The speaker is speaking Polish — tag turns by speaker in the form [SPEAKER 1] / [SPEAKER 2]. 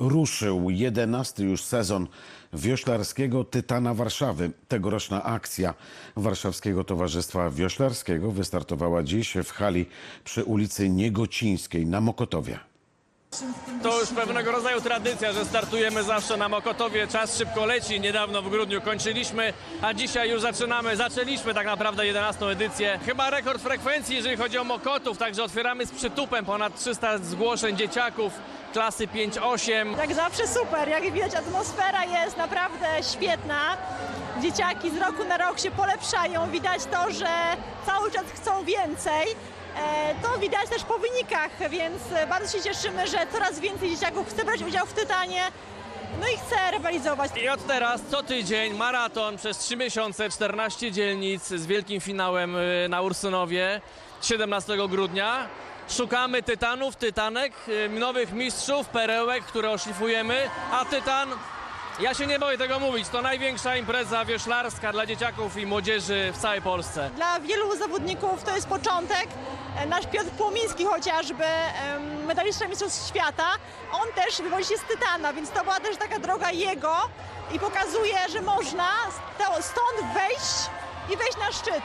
[SPEAKER 1] Ruszył 11 już sezon wioślarskiego Tytana Warszawy. Tegoroczna akcja Warszawskiego Towarzystwa Wioślarskiego wystartowała dziś w hali przy ulicy Niegocińskiej na Mokotowie.
[SPEAKER 2] To już pewnego rodzaju tradycja, że startujemy zawsze na Mokotowie. Czas szybko leci. Niedawno w grudniu kończyliśmy, a dzisiaj już zaczynamy. Zaczęliśmy tak naprawdę 11 edycję. Chyba rekord frekwencji, jeżeli chodzi o Mokotów, także otwieramy z przytupem ponad 300 zgłoszeń dzieciaków klasy 5-8.
[SPEAKER 3] Jak zawsze super, jak widać atmosfera jest naprawdę świetna. Dzieciaki z roku na rok się polepszają, widać to, że cały czas chcą więcej. E, To widać też po wynikach, więc bardzo się cieszymy, że coraz więcej dzieciaków chce brać udział w Tytanie, no i chce rywalizować.
[SPEAKER 2] I od teraz co tydzień maraton przez 3 miesiące, 14 dzielnic z wielkim finałem y, na Ursynowie 17 grudnia. Szukamy tytanów, tytanek, y, nowych mistrzów, perełek, które oszlifujemy, a tytan, ja się nie boję tego mówić, to największa impreza wioślarska dla dzieciaków i młodzieży w całej Polsce.
[SPEAKER 3] Dla wielu zawodników to jest początek. Nasz Piotr Płomiński chociażby, medalista Mistrzostw Świata, on też wywodzi się z Tytana, więc to była też taka droga jego i pokazuje, że można stąd wejść i wejść na szczyt.